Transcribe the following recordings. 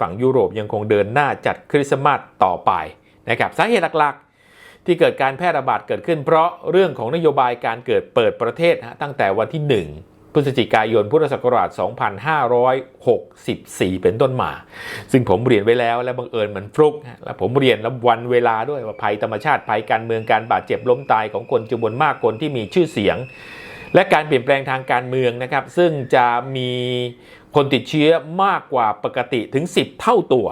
ฝั่งยุโรปยังคงเดินหน้าจัดคริสต์มาสต่อไปนะครับสาเหตุหลักๆ ที่เกิดการแพร่ระบาดเกิดขึ้น เพราะเรื่องของนโยบายการเกิดเปิดประเทศฮะตั้งแต่วันที่ 1 พฤศจิกายนพุทธศักราช 2564 เป็นต้นมา ซึ่งผมเรียนไว้แล้วและบังเอิญมันฟลุกฮะและผมเรียนแล้ววันเวลาด้วยว่าภัยธรรมชาติภัยการเมืองการบาดเจ็บล้มตายของคนจำนวนมากคนที่มีชื่อเสียงและการเปลี่ยนแปลงทางการเมืองนะครับ ซึ่งจะมี คนติดเชื้อมากกว่าปกติถึง 10 เท่าตัว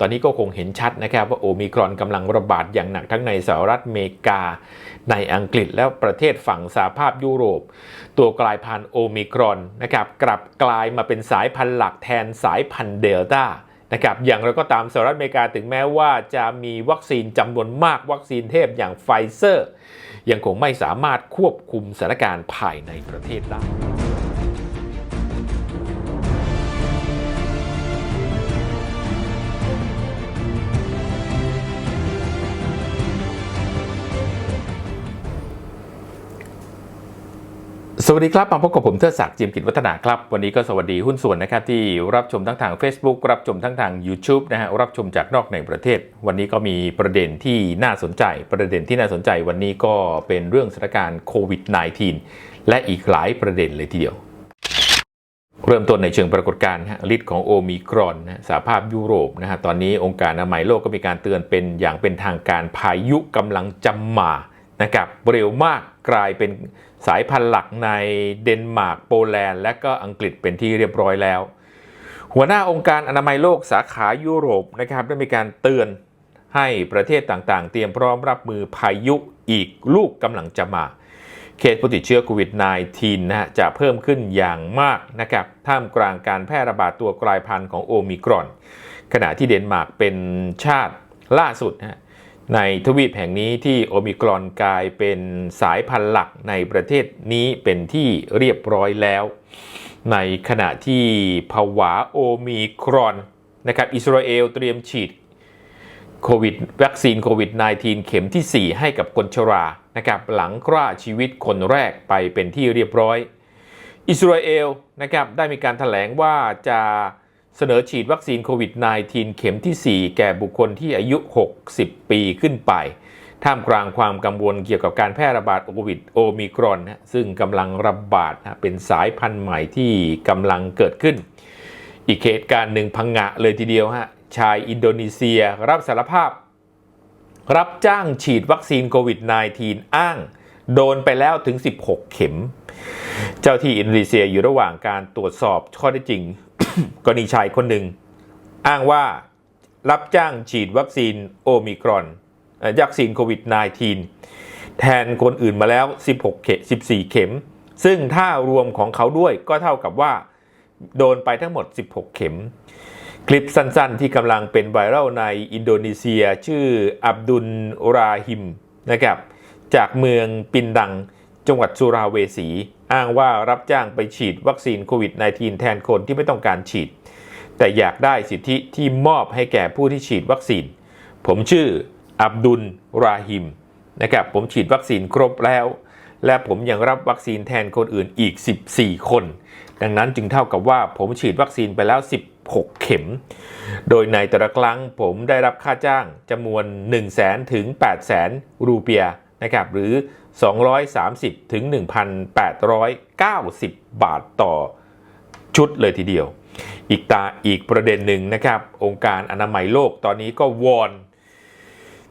ตอนนี้ก็คงเห็นชัดนะครับว่าโอมิครอนกำลังระบาดอย่างหนักทั้งในสหรัฐอเมริกา ในอังกฤษและประเทศฝั่งสหภาพยุโรป ตัวกลายพันธุ์โอมิครอนนะครับกลับกลายมาเป็นสายพันธุ์หลักแทนสายพันธุ์เดลต้านะครับอย่างไรก็ตามสหรัฐอเมริกาถึงแม้ว่าจะมีวัคซีนจำนวนมากวัคซีนเทพอย่างไฟเซอร์ ยังคงไม่สามารถควบคุมสถานการณ์ภายในประเทศได้ สวัสดีครับ มาพบกับผมเทิดศักดิ์จิมกิจวัฒนาครับ วันนี้ก็สวัสดีหุ้นส่วนนะครับที่รับชมทั้งทาง Facebook รับชมทั้งทาง YouTube นะฮะรับชมจากนอกในประเทศ วันนี้ก็มีประเด็นที่น่าสนใจ ประเด็นที่น่าสนใจวันนี้ก็เป็นเรื่องสถานการณ์โควิด -19 และอีกหลายประเด็นเลยทีเดียว เริ่มต้นในเชิงปรากฏการณ์ฮะฤทธิ์ของโอมิครอนนะสหภาพยุโรปนะฮะตอนนี้องค์การอนามัยโลกก็มีการเตือนเป็นอย่างเป็นทางการพายุกำลังจะมานะครับเร็วมากกลายเป็น สายพันธุ์หลักในเดนมาร์กโปแลนด์และก็อังกฤษเป็นที่เรียบร้อยแล้ว หัวหน้าองค์การอนามัยโลกสาขายุโรปนะครับได้มีการเตือนให้ประเทศต่างๆ เตรียมพร้อมรับมือพายุอีกลูกกำลังจะมา เคสผู้ติดเชื้อโควิด -19 นะฮะจะเพิ่มขึ้นอย่างมากนะครับท่ามกลางการแพร่ระบาดตัวกลายพันธุ์ของโอมิครอน ขณะที่เดนมาร์กเป็นชาติล่าสุดนะฮะ ในทวีปแห่งนี้ที่โอมิครอนกลายเป็นสายพันธุ์หลักในประเทศนี้เป็นที่เรียบร้อยแล้ว ในขณะที่ภาวะโอมิครอนนะครับอิสราเอลเตรียมฉีดโควิดวัคซีนโควิด -19 เข็มที่ 4 ให้กับคนชรานะครับหลังกล้าชีวิตคนแรกไปเป็นที่เรียบร้อย อิสราเอลนะครับได้มีการถแถลงว่าจะ เสนอฉีดวัคซีนโควิด -19 เข็มที่ 4 แก่บุคคลที่อายุ 60 ปีขึ้นไป ท่ามกลางความกังวลเกี่ยวกับการแพร่ระบาดโควิดโอมิครอนนะซึ่งกำลังระบาดนะเป็นสายพันธุ์ใหม่ที่กำลังเกิดขึ้น อีกเหตุการณ์หนึ่งพังงะเลยทีเดียวฮะชายอินโดนีเซียรับสารภาพ รับจ้างฉีดวัคซีนโควิด -19 อ้าง โดนไปแล้วถึง 16 เข็ม เจ้าที่อินโดนีเซียอยู่ระหว่างการตรวจสอบข้อเท็จจริง กรณีชายคนหนึ่ง อ้างว่ารับจ้างฉีดวัคซีนโอมิครอนวัคซีนโควิด -19 แทนคนอื่นมาแล้ว 16 เข็ม 14 เข็ม ซึ่งถ้ารวมของเขาด้วยก็เท่ากับว่า โดนไปทั้งหมด 16 เข็ม คลิปสั้นๆ ที่กำลังเป็นไวรัลในอินโดนีเซียชื่ออับดุลราฮิมนะครับ จากเมืองปินดัง จังหวัดสุราเวสี อ้างว่ารับจ้างไปฉีดวัคซีนโควิด -19 แทนคนที่ไม่ต้องการฉีด แต่อยากได้สิทธิที่มอบให้แก่ผู้ที่ฉีดวัคซีน ผมชื่ออับดุลราฮิมนะครับผมฉีดวัคซีนครบแล้ว และผมยังรับวัคซีนแทนคนอื่นอีก 14 คน ดังนั้นจึงเท่ากับว่าผมฉีดวัคซีนไปแล้ว 16 เข็ม โดยในแต่ละครั้งผมได้รับค่าจ้างจำนวน 1 0 0 0 0แสนถึง8 0 0แสนรูเปีย นะครับหรือ 230 ถึง 1,890 บาทต่อชุดเลยทีเดียว อีกตาอีกประเด็นหนึ่งนะครับ องค์การอนามัยโลกตอนนี้ก็วอน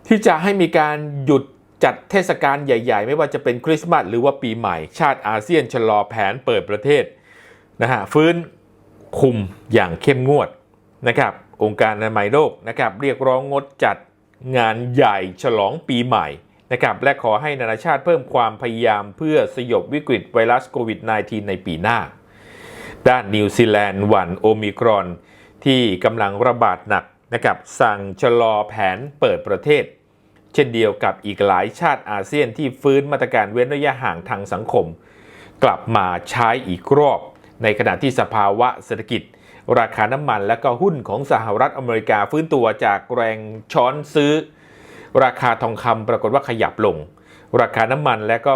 ที่จะให้มีการหยุดจัดเทศกาลใหญ่ ๆ ไม่ว่าจะเป็นคริสต์มาสหรือว่าปีใหม่ ชาติอาเซียนชะลอแผนเปิดประเทศนะฮะฟื้นคุมอย่างเข้มงวดนะครับ องค์การอนามัยโลกนะครับ เรียกร้องงดจัดงานใหญ่ฉลองปีใหม่ นะครับและขอให้นานาชาติเพิ่มความพยายามเพื่อสยบวิกฤตไวรัสโควิด -19 ในปีหน้า ด้านนิวซีแลนด์หวันโอมิครอน ที่กำลังระบาดหนักนะครับสั่งชะลอแผนเปิดประเทศ เช่นเดียวกับอีกหลายชาติอาเซียนที่ฟื้นมาตรการเว้นระยะห่างทางสังคม กลับมาใช้อีกรอบ ในขณะที่สภาวะเศรษฐกิจ ราคาน้ำมันและก็หุ้นของสหรัฐอเมริกาฟื้นตัวจากแรงช้อนซื้อ ราคาทองคำปรากฏว่าขยับลง ราคาน้ำมันและก็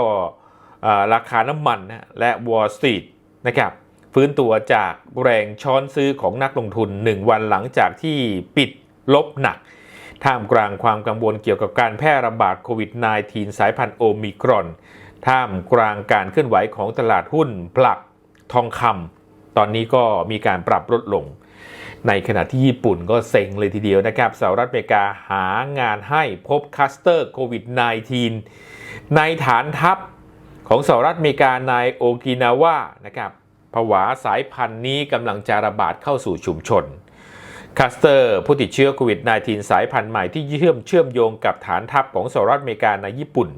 ราคาน้ำมันและ Wall Street นะครับฟื้นตัวจากแรงช้อนซื้อของนักลงทุน 1 วันหลังจากที่ปิดลบหนัก ท่ามกลางความกังวลเกี่ยวกับการแพร่ระบาดโควิด -19 สายพันธุ์โอมิครอน ท่ามกลางการเคลื่อนไหวของตลาดหุ้นปลักทองคำตอนนี้ก็มีการปรับลดลง ในขณะที่ญี่ปุ่นก็เซ็งเลยทีเดียวนะครับสหรัฐอเมริกาหางานให้พบคัสเตอร์โควิด -19 ในฐานทัพของสหรัฐอเมริกาในโอกินาวานะครับผวาสายพันธุ์นี้กำลังจะระบาดเข้าสู่ชุมชนคัสเตอร์ผู้ติดเชื้อโควิด -19 สายพันธุ์ใหม่ที่เชื่อมเชื่อมโยงกับฐานทัพของสหรัฐอเมริกาในญี่ปุ่น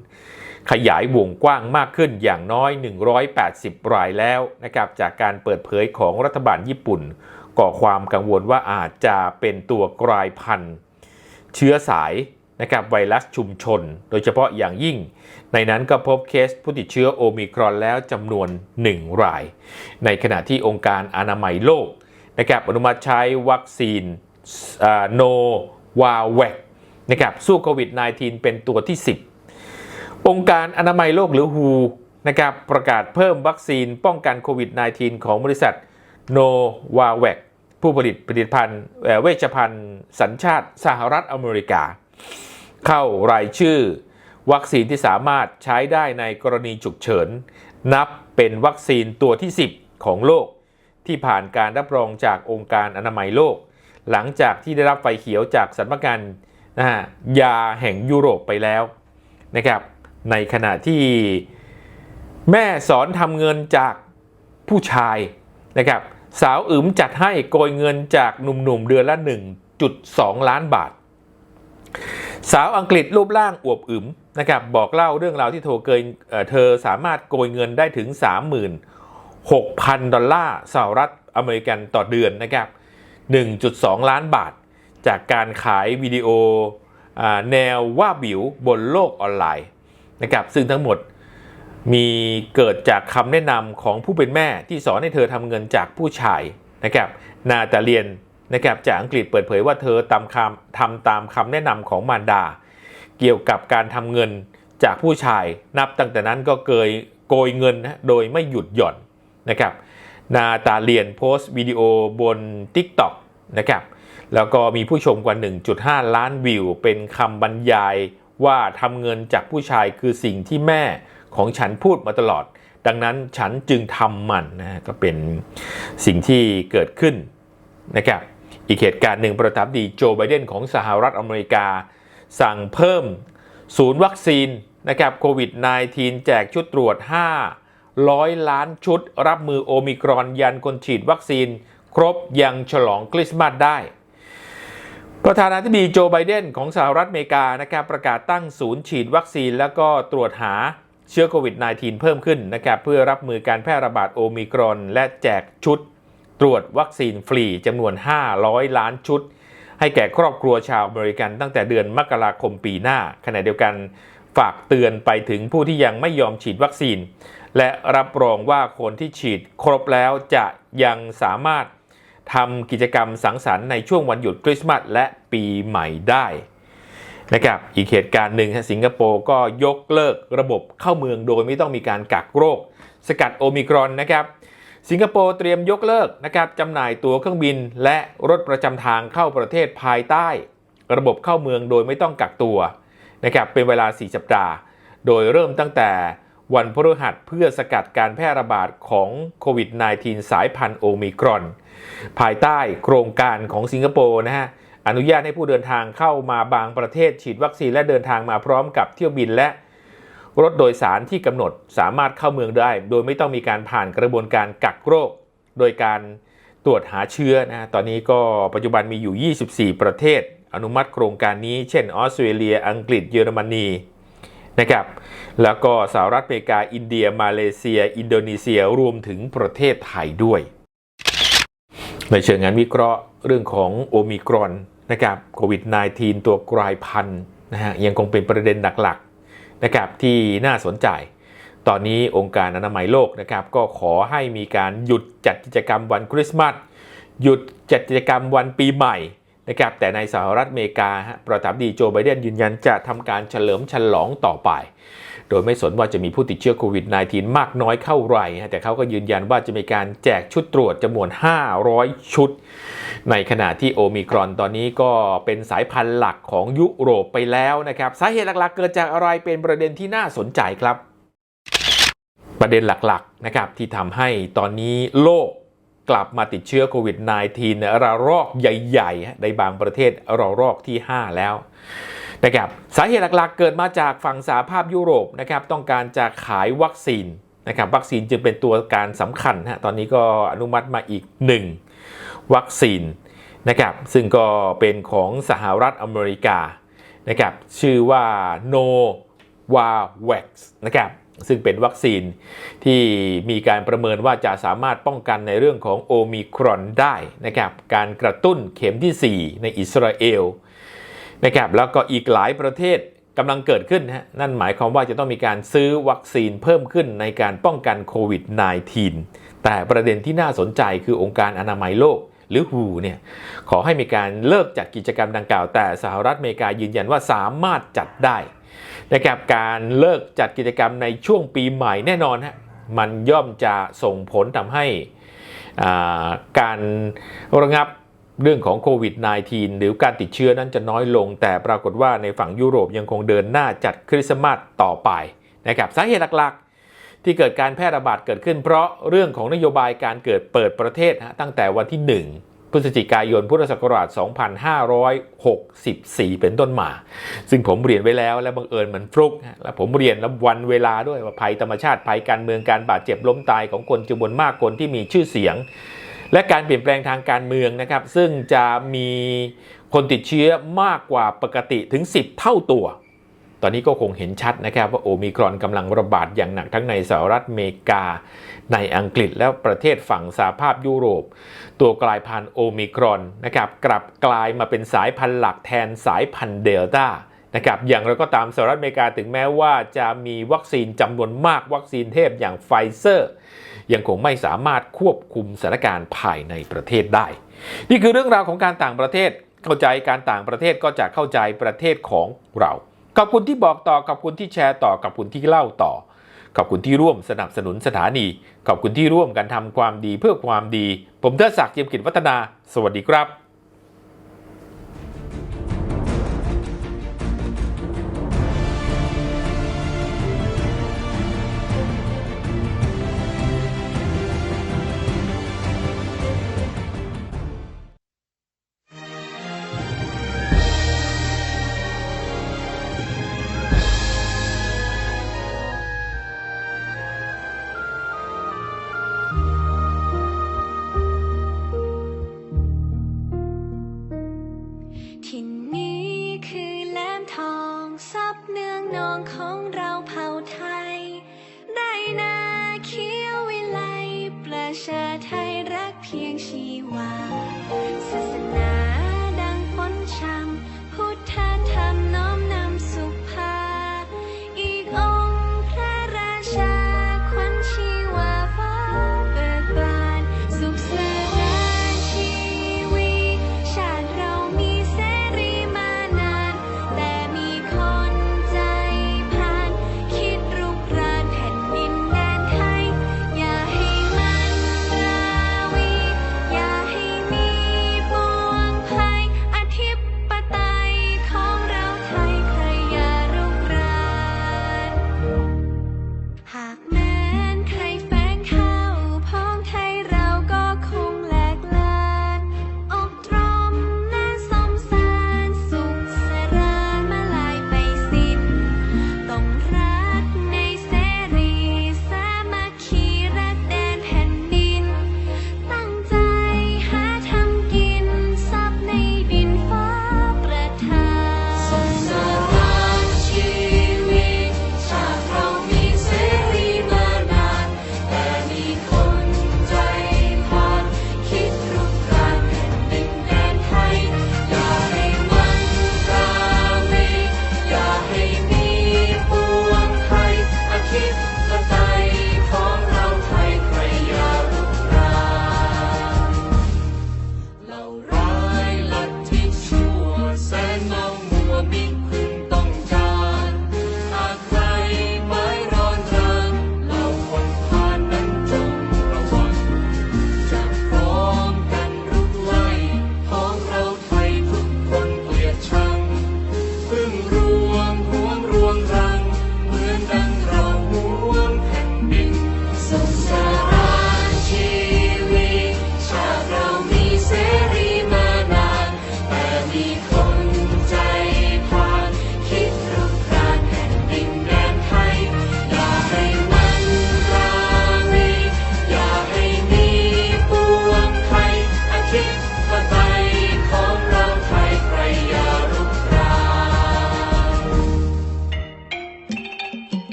ขยายวงกว้างมากขึ้นอย่างน้อย 180 รายแล้วนะครับจากการเปิดเผยของรัฐบาลญี่ปุ่น ก่อความกังวลว่าอาจจะเป็นตัวกลายพันธุ์ เชื้อสายนะครับไวรัสชุมชน โดยเฉพาะอย่างยิ่ง ในนั้นก็พบเคสผู้ติดเชื้อโอมิครอนแล้วจำนวน 1 ราย ในขณะที่องค์การอนามัยโลกนะครับอนุมัติใช้วัคซีนโนวาแวกนะครับสู้โควิด -19 เป็นตัวที่ 10 องค์การอนามัยโลกหรือ WHO นะครับประกาศเพิ่มวัคซีนป้องกันโควิด -19 ของบริษัทโนวาแวก ผู้ผลิตผลิตภัณฑ์เวชภัณฑ์สัญชาติสหรัฐอเมริกา เข้ารายชื่อ วัคซีนที่สามารถใช้ได้ในกรณีฉุกเฉิน นับเป็นวัคซีนตัวที่ 10 ของโลก ที่ผ่านการรับรองจากองค์การอนามัยโลก หลังจากที่ได้รับไฟเขียวจากสำนักงานนะฮะยาแห่งยุโรปไปแล้วนะครับในขณะที่แม่สอนทำเงินจากผู้ชายนะครับ สาวอึมจัดให้โกยเงินจากหนุ่มๆเดือนละ 1.2 ล้านบาท สาวอังกฤษรูปร่างอวบอึมนะครับบอกเล่าเรื่องราวที่โทรเกินเธอสามารถโกยเงินได้ถึง 36,000 ดอลลาร์สหรัฐอเมริกันต่อเดือนนะครับ 1.2 ล้านบาท จากการขายวิดีโออแนวว่าบิวบนโลกออนไลน์นะครับซึ่งทั้งหมด มีเกิดจากคำแนะนำของผู้เป็นแม่ที่สอนให้เธอทำเงินจากผู้ชายนะครับนาตาเลียนนะครับจากอังกฤษเปิดเผยว่าเธอตามคำทำตามคำแนะนำของมารดา เกี่ยวกับการทำเงินจากผู้ชาย นับตั้งแต่นั้นก็เกยโกยเงินนะโดยไม่หยุดหย่อนนะครับนาตาเลียนโพสต์วิดีโอบน TikTok นะครับแล้วก็มีผู้ชมกว่า 1.5 ล้านวิว เป็นคำบรรยายว่าทำเงินจากผู้ชายคือสิ่งที่แม่ ของฉันพูดมาตลอด ดังนั้นฉันจึงทำมันนะก็เป็นสิ่งที่เกิดขึ้นนะครับอีกเหตุการณ์หนึ่งประธานาธิบดีโจไบเดนของสหรัฐอเมริกา สั่งเพิ่มศูนย์วัคซีนนะครับโควิด -19 แจกชุดตรวจ 500 ล้านชุด รับมือโอมิครอนยันคนฉีดวัคซีน ครบยังฉลองคริสต์มาสได้ ประธานาธิบดีโจไบเดนของสหรัฐอเมริกานะครับประกาศตั้งศูนย์ฉีดวัคซีน แล้วก็ตรวจหา เชื้อโควิด -19 เพิ่มขึ้นนะครับเพื่อรับมือการแพร่ระบาดโอมิครอน และแจกชุดตรวจวัคซีนฟรีจำนวน 500 ล้านชุด ให้แก่ครอบครัวชาวอเมริกันตั้งแต่เดือนมกราคมปีหน้า ขณะเดียวกันฝากเตือนไปถึงผู้ที่ยังไม่ยอมฉีดวัคซีน และรับรองว่าคนที่ฉีดครบแล้วจะยังสามารถทำกิจกรรมสังสรรค์ในช่วงวันหยุดคริสต์มาสและปีใหม่ได้ นะครับอีกเหตุการณ์หนึ่งฮะสิงคโปร์ก็ยกเลิกระบบเข้าเมืองโดยไม่ต้องมีการกักโรค สกัดโอมิครอนนะครับสิงคโปร์เตรียมยกเลิกนะครับจำหน่ายตั๋วเครื่องบิน และรถประจำทางเข้าประเทศภายใต้ ระบบเข้าเมืองโดยไม่ต้องกักตัวนะครับเป็นเวลา 4 สัปดาห์ โดยเริ่มตั้งแต่วันพฤหัสเพื่อสกัดการแพร่ระบาดของโควิด -19 สายพันธุ์โอมิครอน ภายใต้โครงการของสิงคโปร์นะฮะ อนุญาตให้ผู้เดินทางเข้ามาบางประเทศฉีดวัคซีนและเดินทางมาพร้อมกับเที่ยวบินและรถโดยสารที่กำหนดสามารถเข้าเมืองได้ โดยไม่ต้องมีการผ่านกระบวนการกักโรค โดยการตรวจหาเชื้อนะตอนนี้ก็ปัจจุบันมีอยู่ 24 ประเทศ อนุมัติโครงการนี้ เช่นออสเตรเลีย อังกฤษเยอรมนีนะครับแล้วก็สหรัฐอเมริกา อินเดีย มาเลเซีย อินโดนีเซียรวมถึงประเทศไทยด้วย ในเชิงงานวิเคราะห์เรื่องของโอมิครอน นะครับโควิด -19 ตัวกลายพันธุ์นะฮะยังคงเป็นประเด็นหลักๆนะครับที่น่าสนใจ ตอนนี้องค์การอนามัยโลกนะครับก็ขอให้มีการหยุดจัดกิจกรรมวันคริสต์มาสหยุดจัดกิจกรรมวันปีใหม่นะครับแต่ในสหรัฐอเมริกาฮะประธานาธิบดีโจไบเดนยืนยันจะทำการเฉลิมฉลองต่อไป โดยไม่สนว่าจะมีผู้ติดเชื้อโควิด -19 มากน้อยเข้าไหร่ แต่เขาก็ยืนยันว่าจะมีการแจกชุดตรวจจำนวน 500 ชุด ในขณะที่โอมิครอนตอนนี้ก็เป็นสายพันธุ์หลักของยุโรปไปแล้วนะครับ สาเหตุหลักๆ เกิดจากอะไรเป็นประเด็นที่น่าสนใจครับ ประเด็นหลักๆนะครับที่ทำให้ตอนนี้โลกกลับมาติดเชื้อโควิด -19 ระลอกใหญ่ ๆ ในบางประเทศระลอกที่ 5 แล้ว นะครับสาเหตุหลักๆ เกิดมาจากฝั่งสหภาพยุโรปนะครับต้องการจะขายวัคซีนนะครับวัคซีนจึงเป็นตัวการสำคัญฮะตอนนี้ก็อนุมัติมาอีก 1 วัคซีนนะครับซึ่งก็เป็นของสหรัฐอเมริกานะครับชื่อว่า Novavax นะครับซึ่งเป็นวัคซีนที่มีการประเมินว่าจะสามารถป้องกันในเรื่องของโอมิครอนได้นะครับการกระตุ้นเข็มที่ 4 ในอิสราเอล นะครับแล้วก็อีกหลายประเทศกำลังเกิดขึ้นฮะนั่นหมายความว่าจะต้องมีการซื้อวัคซีนเพิ่มขึ้นในการป้องกันโควิด -19 แต่ประเด็นที่น่าสนใจคือองค์การอนามัยโลกหรือ WHO เนี่ยขอให้มีการเลิกจัดกิจกรรมดังกล่าว แต่สหรัฐอเมริกายืนยันว่าสามารถจัดได้นะครับการเลิกจัดกิจกรรมในช่วงปีใหม่แน่นอนฮะมันย่อมจะส่งผลทำให้อ่าการระงับ เรื่องของโควิด -19 หรือการติดเชื้อนั้นจะน้อยลง แต่ปรากฏว่าในฝั่งยุโรปยังคงเดินหน้าจัดคริสต์มาสต่อไปนะครับสาเหตุหลักๆ ที่เกิดการแพร่ระบาดเกิดขึ้น เพราะเรื่องของนโยบายการเกิดเปิดประเทศตั้งแต่วันที่ 1พฤศจิกายนพุทธศักราช 2564 เป็นต้นมา ซึ่งผมเรียนไว้แล้วและบังเอิญเหมันฟลุก และผมเรียนแล้ววันเวลาด้วยว่าภัยธรรมชาติภัยการเมืองการบาดเจ็บล้มตายของคนจำนวนมากคนที่มีชื่อเสียง และการเปลี่ยนแปลงทางการเมืองนะครับ ซึ่งจะมีคนติดเชื้อมากกว่าปกติถึง 10 เท่าตัว ตอนนี้ก็คงเห็นชัดนะครับว่าโอมิครอนกำลังระบาดอย่างหนักทั้งในสหรัฐอเมริกา ในอังกฤษและประเทศฝั่งสหภาพยุโรป ตัวกลายพันธุ์โอมิครอนนะครับกลับกลายมาเป็นสายพันธุ์หลักแทนสายพันธุ์เดลต้า นะครับอย่างไรก็ตามสหรัฐอเมริกาถึงแม้ว่าจะมีวัคซีนจำนวนมากวัคซีนเทพอย่างไฟเซอร์ ยังคงไม่สามารถควบคุมสถานการณ์ภายในประเทศได้ นี่คือเรื่องราวของการต่างประเทศเข้าใจการต่างประเทศก็จะเข้าใจประเทศของเราขอบคุณที่บอกต่อขอบคุณที่แชร์ต่อขอบคุณที่เล่าต่อขอบคุณที่ร่วมสนับสนุนสถานี ขอบคุณที่ร่วมกันทำความดีเพื่อความดี ผมเทิดศักดิ์เจียมกิจวัฒนา สวัสดีครับ